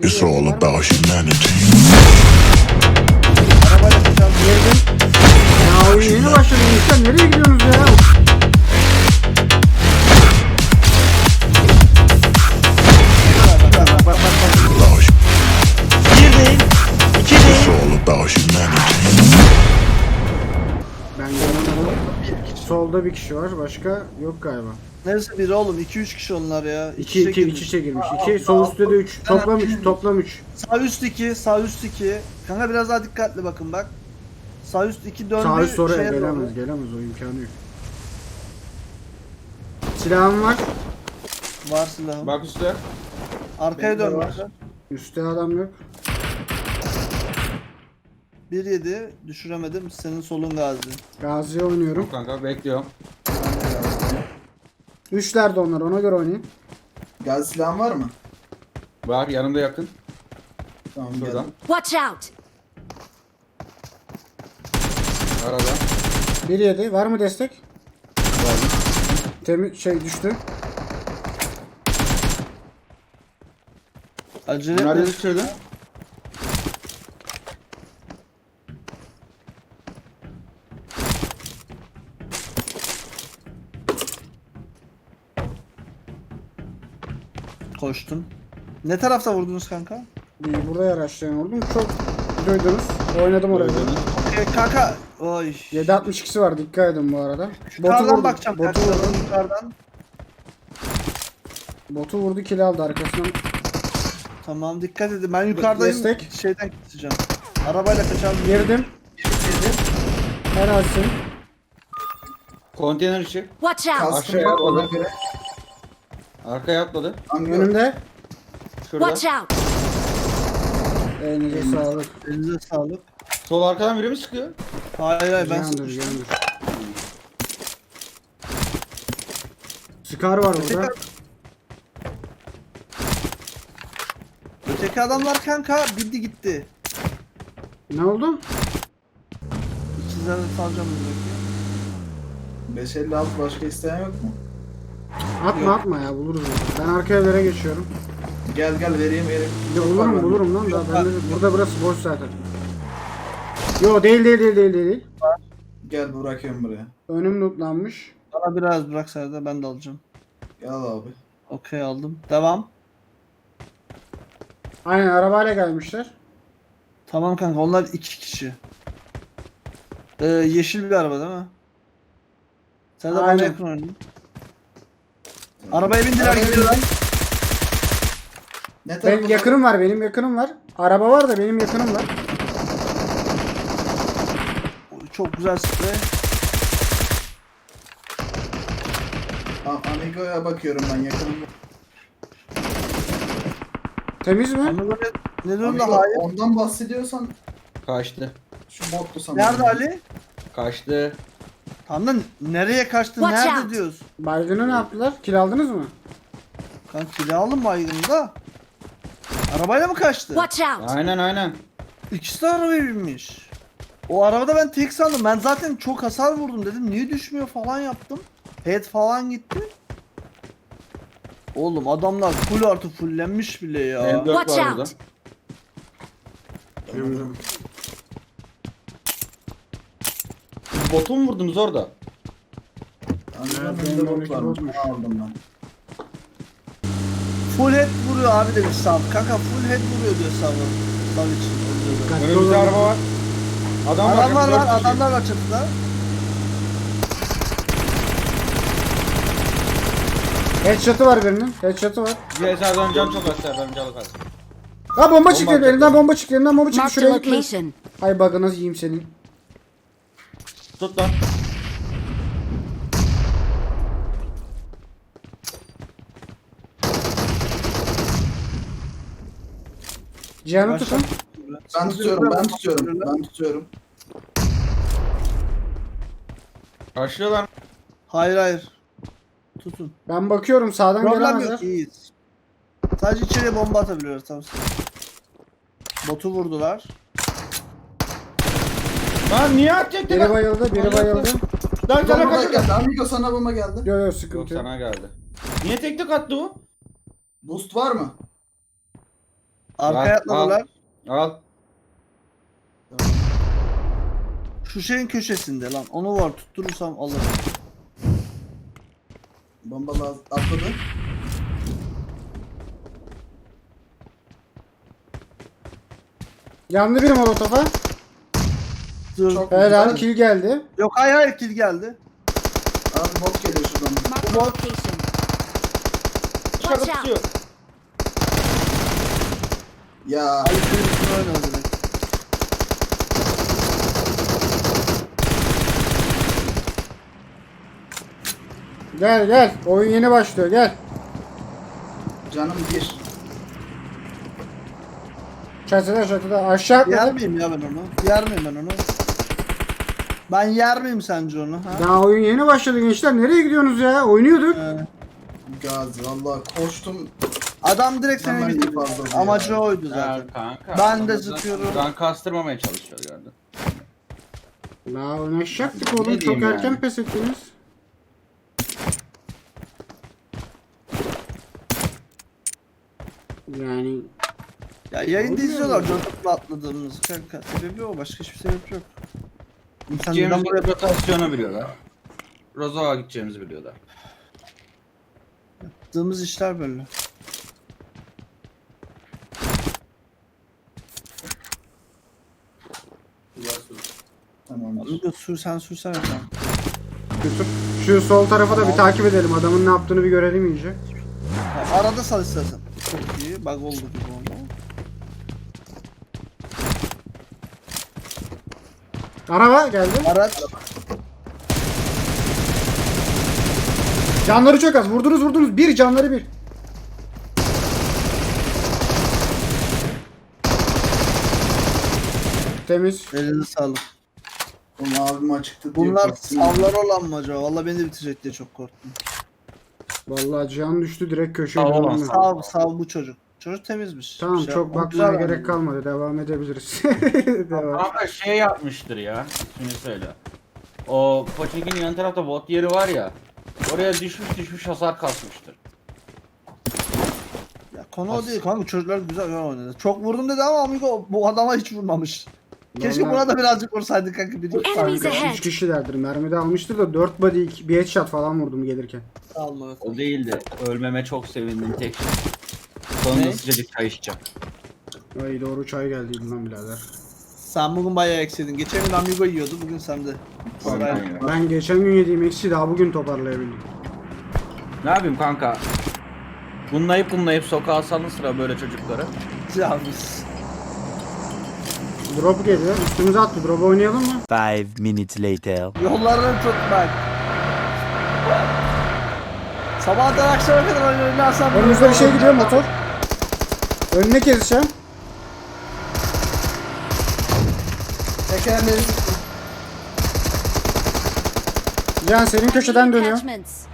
It's all about humanity. Arabayla kaçalım. Girdim. Ya oyun yeni başladı. Nereye gidiyorsunuz ya? Solda bir kişi var. Başka yok galiba. Neresi biri oğlum? 2-3 kişi onlar ya. 2 2 iç içe girmiş. 2 sol üstte de 3. Toplam 3. Toplam 3. Sağ üst 2, sağ üst 2. Kanka biraz daha dikkatli bakın bak. Sağ üst 2 döndü. Sağ üst oraya şeye doğru. gelemez. Gelemez o imkanı yok. Silahım var. Var silahım. Bak üstte. Arkaya dön. Üstte adam yok. 1-7 düşüremedim. Senin solun gazi. Gazi'ye oynuyorum. Kanka bekliyorum. Üçlerde onlar ona göre oynayın. Gaz silahın var mı? Var yanımda yakın. Tamam Şuradan. geldim. Watch out! Arada. 1 7 var mı destek? Var. Temiz şey düştü. Acele Nerede etme. düşürdün? Koştum. Ne tarafta vurdunuz kanka? Bir buraya araçlayan vurdum. Çok duydunuz. Oynadım oraya. Gördünüz. Okey kanka. Oy. 7.62'si var dikkat edin bu arada. Botu vurdu. bakacağım Botu vurdu. Yukarıdan. Botu vurdu kill aldı arkasından. Tamam dikkat edin. Ben yukarıdayım. Destek. Şeyden keseceğim. Arabayla kaçalım. Girdim. Helalsin. Konteyner içi. Watch out! Aşağıya göre. Arkaya atladı. Hangi Önümde. Şurada. Watch out! Elinize sağlık. Elinize sağlık. Sol arkadan biri mi sıkıyor? Hayır hayır ben Yandır sıkmıştım. yandır. Scar var burada. öteki adamlar kanka bildi gitti. Ne oldu? İkizlerle salacağım buradaki. 556 başka isteyen yok mu? Atma atma ya buluruz. onu. Ben arka evlere geçiyorum. Gel gel vereyim Çok var bulurum bulurum lan. Daha ben de, burada burası boş zaten. Yo değil değil değil değil değil. Gel bırakıyorum buraya. Önüm lootlanmış. Bana biraz bırak Serdar ben de alacağım. Gel abi. Okey aldım. Devam. Aynen arabayla gelmişler. Tamam kanka onlar iki kişi. Ee, yeşil bir araba değil mi? Serdar bana Aynen. yakın oynayın. Arabaya bindiler Arabaya gidiyorlar. Ne tarafa yakınım var benim yakınım var. Araba var da benim yakınım var. Çok güzel sprey. A- Amigo'ya bakıyorum ben yakınım. Temiz mi? Ne durumda Amigo, hayır? ondan bahsediyorsan Kaçtı. şu bottu sanırım. Nerede Ali? Kaçtı. Tam da nereye kaçtı? Watch Nerede out. diyoruz? Baygın'ı ne yaptılar? Kill aldınız mı? Kanka kiralı baygın da. Arabayla mı kaçtı? Watch out! Aynen aynen. İkisi de arabaya binmiş. O arabada ben tek sandım. Ben zaten çok hasar vurdum dedim. Niye düşmüyor falan yaptım. Head falan gitti. Oğlum adamlar full artı fullenmiş bile ya. M4 Watch out. Botu mu vurdunuz orada? Amigo'nun Evet, önünde benim bot varmış. botmuş. Onu aldım ben. Full head vuruyor abi demiş Sav. Kanka full head vuruyor diyor Sav'ı. Sav için. Dikkatli Önümüzde araba var. Adam var. Adamlar dört var, kişi. adamlar var çatıda. Headshot'ı var birinin. Headshot'ı var. CSR'dan can çok az Serdar'ın canı kaç. Ha bomba çıktı attı. elinden bomba çıktı elinden bomba çıktı Marked a şuraya gitme. location. Hay bug'ını yiyeyim senin. Tut lan. Cihan'ı tutun. Ben tutuyorum ben tutuyorum. Ben tutuyorum. Karşılıyorlar. Hayır hayır. Tutun. Ben bakıyorum sağdan Problem gelemezler. yok iyiyiz. Sadece içeriye bomba atabiliyoruz tamam. Botu vurdular. Lan niye atacaktı Biri bayıldı, biri bayıldı. Lan sana Bomba kaçtı. geldi. Amigo sana bomba geldi. Yo yo Yok sıkıntı yok. sana geldi. Niye tek tek attı o? Boost var mı? Arkaya Al, atladılar. Al. Şu şeyin köşesinde lan. Onu var tutturursam alırım. Bomba lazım. Atladı. Yandı bir molotofa. Dur. Çok güzel. kill geldi. Yok hayır hayır kill geldi. Abi bot geliyor şuradan. Mark the Bot. location. Dışarıda Watch out. tutuyor. Ya Ali kırmızını oynadı direkt. Gel gel. Oyun yeni başlıyor gel. canım bir. Çatıda çatıda aşağı Yer atladı. miyim ya ben onu? Yer miyim ben onu? Ben yer miyim sence onu? Ha? Daha oyun yeni başladı gençler. Nereye gidiyorsunuz ya? Oynuyorduk. Ee, Gazi valla koştum. adam direkt seni Hemen bitirdi. fazla ya. Amacı oydu zaten. kanka. Ben de zıplıyorum. Can kastırmamaya çalışıyor gördün. Daha oynayacaktık Ne oğlum. Çok diyeyim erken yani? pes ettiniz. Yani Ya yayında Oluyor izliyorlar? Jontop'la atladığımız kanka. Sebebi o. Başka hiçbir sebep yok. Neden buraya rotasyonu biliyorlar. Rozo'a gideceğimizi biliyorlar. attığımız işler böyle. Tamamdır. Amigo sür sen sürsene sen. Yusuf şu sol tarafa da bir takip edelim. Adamın ne yaptığını bir görelim iyice. Ha, arada sal istersen. Çok iyi. Bug oldu gibi Araba geldi. Araç. Canları çok az. Vurdunuz vurdunuz. Bir canları bir. Temiz. Elini sağlık. O mavi mi çıktı diye Bunlar korktum. savlar olan mı acaba? Valla beni de bitirecek diye çok korktum. Vallahi can düştü direkt köşeye Sağ döndü. Sav, sav bu çocuk. Çocuk temizmiş. Tamam Şey çok bakmaya gerek kalmadı. Devam edebiliriz. Devam. Kanka şey yapmıştır ya. İsmini söyle. O Pochinki'nin yan tarafta bot yeri var ya. Oraya düşmüş düşmüş hasar kasmıştır. Ya konu o değil kanka çocuklar güzel oynadı. Çok vurdum dedi ama amigo bu adama hiç vurmamış. Keşke Vallahi- buna da birazcık vursaydık kanka. Bir iki Enemies tane. ahead. 3 kişilerdir. Mermi de almıştır da 4 body iki- bir headshot falan vurdum gelirken. Alma. evet. O değil de ölmeme çok sevindim tek şey. Sonunda Ne? sıcacık çay içeceğim. Ay doğru çay geldi lan birader. Sen bugün bayağı eksidin. Geçen gün amigo yiyordu bugün sende. Aynen. Ben geçen gün yediğim eksi daha bugün toparlayabildim. Ne yapayım kanka? Bunlayıp bunlayıp sokağa salın sıra böyle çocukları. Ya biz. Drop geliyor. Üstümüze attı. Drop oynayalım mı? Five minutes later. Yollarını tutmak. Sabahtan akşama kadar oyun oynarsam... Önümüzde bir şey gidiyor motor. Önüne keseceğim. Tekerleri Can senin köşeden dönüyor. Attachments.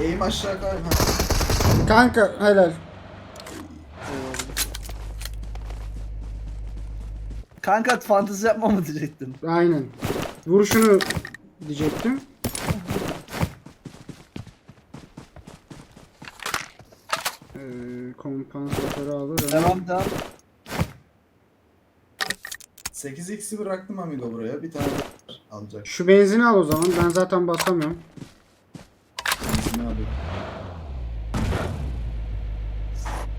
eğim aşağı kay. Ha. Kanka helal. Kanka fantezi yapma mı diyecektim. Aynen. Vuruşunu diyecektim. Ee, kompansatörü alırım. Devam devam. 8x'i bıraktım amigo buraya. Bir tane daha alacak. Şu benzini al o zaman. Ben zaten basamıyorum. Benzini alayım.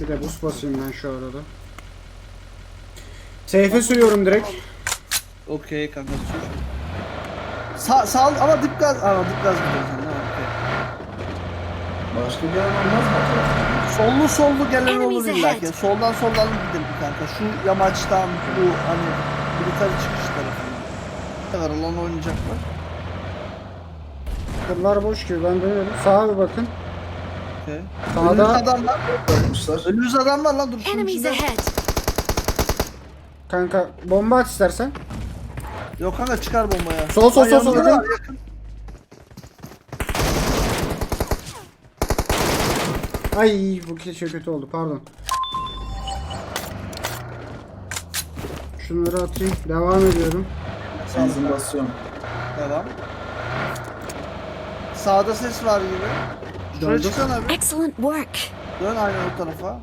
Bir de boost basayım ben şu arada. Seyfe sürüyorum direkt. Okey kanka sür. Sağ, sağ ama dip gaz. Aa dip gaz okey. Başka bir yer olmaz mı? Sollu sollu gelen Enemies olur illa ki. ahead. Soldan soldan gidelim kanka. Şu yamaçtan bu hani yukarı çıkış tarafından. Ne var alan oynayacaklar. Kırlar boş gibi ben dönüyorum. Sağa bir bakın. Okey. Sağda- Önümüzde adam var. Bırakmışlar. Önümüzde adam var lan dur şunun içinde. Kanka bomba at istersen. Yok kanka çıkar bombaya. Sol, sol, sol, sol, yakın. var, yakın. Ay bu şey kötü oldu pardon. Şunları atayım. Devam ediyorum. Basıyorum. Devam. Sağda ses var gibi. Şuraya Döndüm. çıksana abi. Excellent work. Dön aynen o tarafa.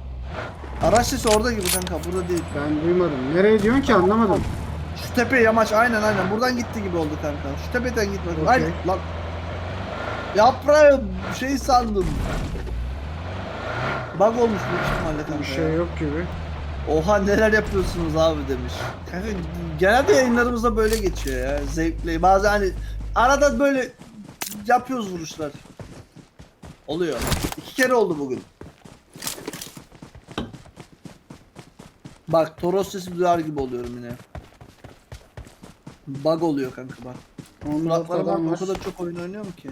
Araç sesi orada gibi kanka burada değil. Ben duymadım. Nereye diyorsun ki anlamadım. Şu tepe yamaç aynen aynen buradan gitti gibi oldu kanka. Şu tepeden gitmek. Okey. Aynen lan. Yaprağım şey sandım. Bug olmuş büyük ihtimalle kanka. Bir ya. şey yok gibi. Oha neler yapıyorsunuz abi demiş. Kanka genelde yayınlarımızda böyle geçiyor ya. Zevkli. Bazen hani arada böyle yapıyoruz vuruşlar. Oluyor. İki kere oldu bugün. Bak Toros sesi duyar gibi oluyorum yine. Bug oluyor kanka bak. Kulaklarım adam o kadar çok oyun oynuyorum ki.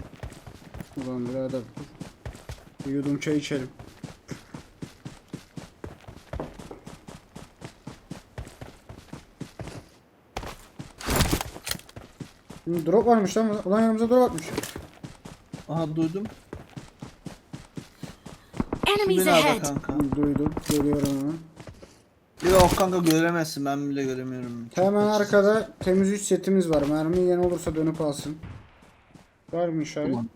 Ulan birader. Bir yudum çay içelim. Drop varmış lan. Ulan yanımıza drop atmış. Aha duydum. Enemies ahead! kanka. Duydum. Geliyorum hemen. Yok kanka göremezsin ben bile göremiyorum. Hemen arkada temiz 3 setimiz var. Mermi yeni olursa dönüp alsın. Var mı işaret? Tamam.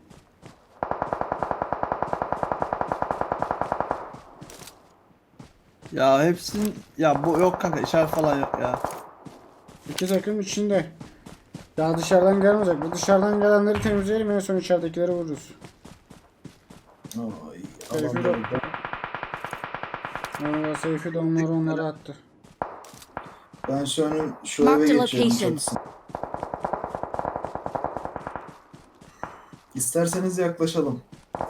Ya hepsinin ya bu yok kanka işaret falan yok ya. İki takım içinde. Daha dışarıdan gelmeyecek. Bu dışarıdan gelenleri temizleyelim en son içeridekileri vururuz. Ay, Seyfi de, Valla Seyfi de onları onlara attı. Ben şu an şu Mark eve geçiyorum. İsterseniz yaklaşalım.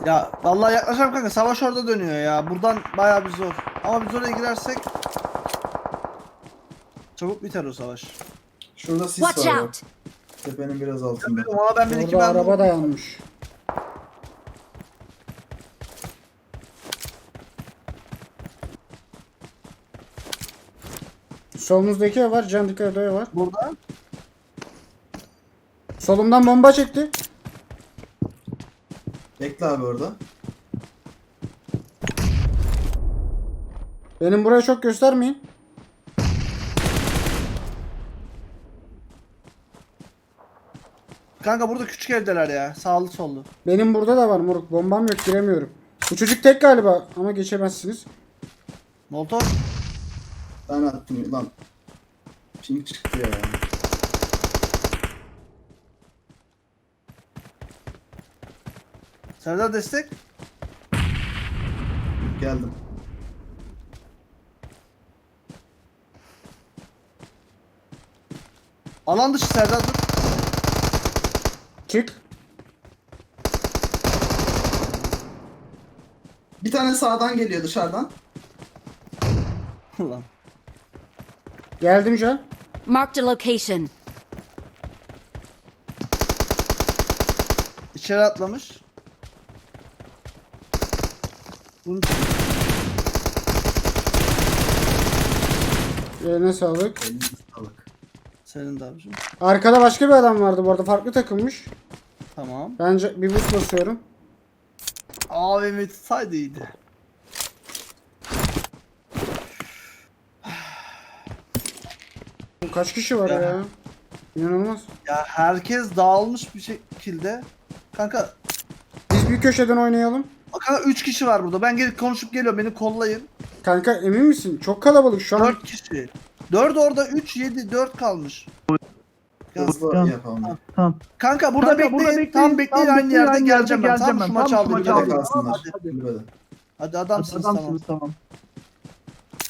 Ya vallahi yaklaşalım kanka savaş orada dönüyor ya. Buradan bayağı bir zor. Ama biz oraya girersek çabuk biter o savaş. Şurada sis Watch var. out! Tepenin biraz altında. Ben bir iki Orada ben araba dayanmış. Solumuzdaki ev var. Can dikkat ev var. burada. Solumdan bomba çekti. Bekle abi orada. Benim buraya çok göstermeyin. Kanka burada küçük evdeler ya. Sağlı sollu. Benim burada da var moruk. Bombam yok giremiyorum. Bu çocuk tek galiba ama geçemezsiniz. Molotov. Ben attım lan. Pink çıktı ya. Serdar destek. Geldim. Alan dışı Serdar dur. Çık. Bir tane sağdan geliyor dışarıdan. Ulan. Geldim Can. Marked a location. İçeri atlamış. Bunun Eline sağlık. Sağlık. Senin de abicim. Arkada başka bir adam vardı bu arada farklı takılmış. Tamam. Bence bir boost basıyorum. AVM tutsaydı iyiydi. Kaç kişi var Ya. ya? İnanılmaz. Ya herkes dağılmış bir şekilde. Kanka, Biz bir köşeden oynayalım. kanka 3 kişi var burada. Ben gelip konuşup geliyorum. Beni kollayın. Kanka emin misin? Çok kalabalık şu an. 4 kişi. 4 orada 3 7 4 kalmış. Hızlı tamam, yapalım. Kanka burada bekleyin. Tam bekleyin aynı yerde geleceğim ben. Tam şu maçı aldım. Kulübede Hadi. kalsınlar. Hadi. Kulübede. Hadi adamsınız, tamam.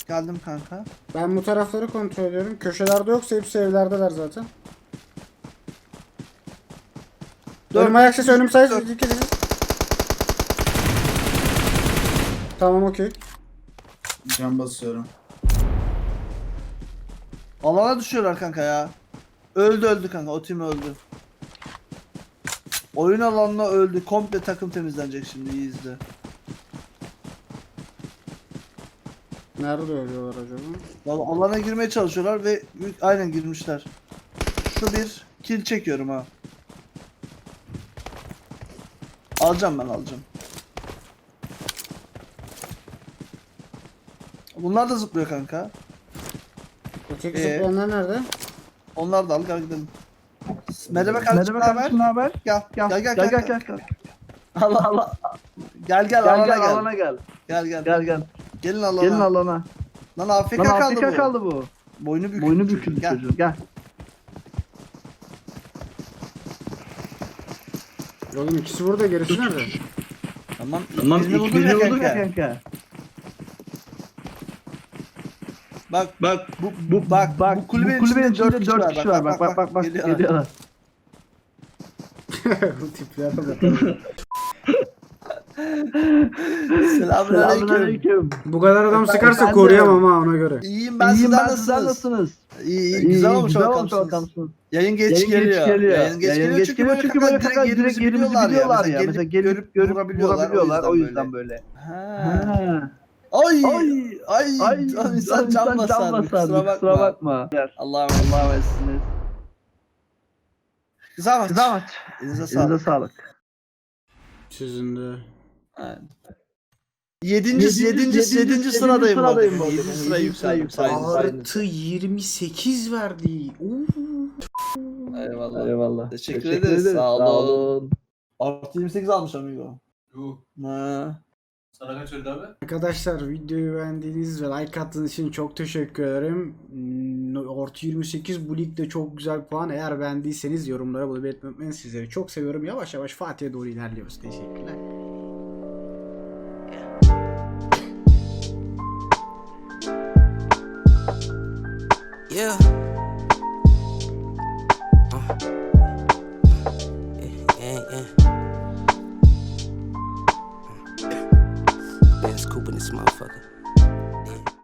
Geldim kanka. Ben bu tarafları kontrol ediyorum. Köşelerde yoksa hepsi evlerdeler zaten. Dört. Önüm ayak sesi önüm sayı Dört. dikkat edin. Tamam okey. Can basıyorum. Alana düşüyorlar kanka ya. Öldü öldü kanka. O tim öldü. Oyun alanına öldü. Komple takım temizlenecek şimdi. iyi izle. Nerede ölüyorlar acaba? Vallahi alana girmeye çalışıyorlar ve aynen girmişler. Şu bir kill çekiyorum ha. Alacağım ben alacağım. Bunlar da zıplıyor kanka. Öteki Ee? zıplayanlar nerede? Onlar da al gel gidelim. Merhaba kardeşim ne haber? Gel gel gel gel gel. gel. Allah Allah. Gel gel alana gel. gel. Gel gel. Gel gel. Gelin alana. Gelin alana. Lan AFK Lan kaldı Afrika bu. kaldı bu. Boynu bükük. Boynu büküldü Gel. çocuğun. Gel. Oğlum ikisi burada gerisi nerede? Tamam. Tamam vurdun birini ya kanka. ya kanka. Bak Bak bu, bu bak, bak bu kulübenin, içinde 4 kişi, kişi var. Bak bak bak bak. Geliyorlar. Geliyorlar. Bu tiplere bak. Selamünaleyküm. Bu kadar adam Efendim, sıkarsa efendim. koruyamam ha ona göre. İyiyim ben İyiyim sizden ben nasılsınız? nasılsınız? İyi, iyi, İyi, güzel olmuş güzel olmuş ortamsınız. Yayın geç Yayın geliyor. geç geliyor. Yayın geç Yayın geliyor geç çünkü geliyor çünkü böyle direkt kanka yerimizi direkt yerimizi biliyorlar ya. biliyorlar ya. Mesela gelip görüp görüp vurabiliyorlar. o yüzden böyle. Ha. Ay, Ay ay, ay insan, can basar. Kusura bakma. Kusura bakma. Allah'a emanet. Allah'a emanetsiniz. Güzel maç. Güzel maç. Elinize Elinize sağlık. sağlık. Sizin de. Evet. Yedinci, yedinci, yedinci sıradayım bu arada. sıradayım bu arada. Yedinci sıraya Yedinci yükseldim. Artı 28 verdi. Eyvallah. Eyvallah. Teşekkür ederiz. Sağ olun. Artı 28 almış amigo. Ha. Sana kaç verdi abi? Arkadaşlar videoyu beğendiğiniz ve like attığınız için çok teşekkür ederim. Hmm, Orta 28 bu ligde çok güzel puan. Eğer beğendiyseniz yorumlara bunu belirtmeyi unutmayın. Sizleri çok seviyorum. Yavaş yavaş Fatih'e doğru ilerliyoruz. Teşekkürler. Yeah.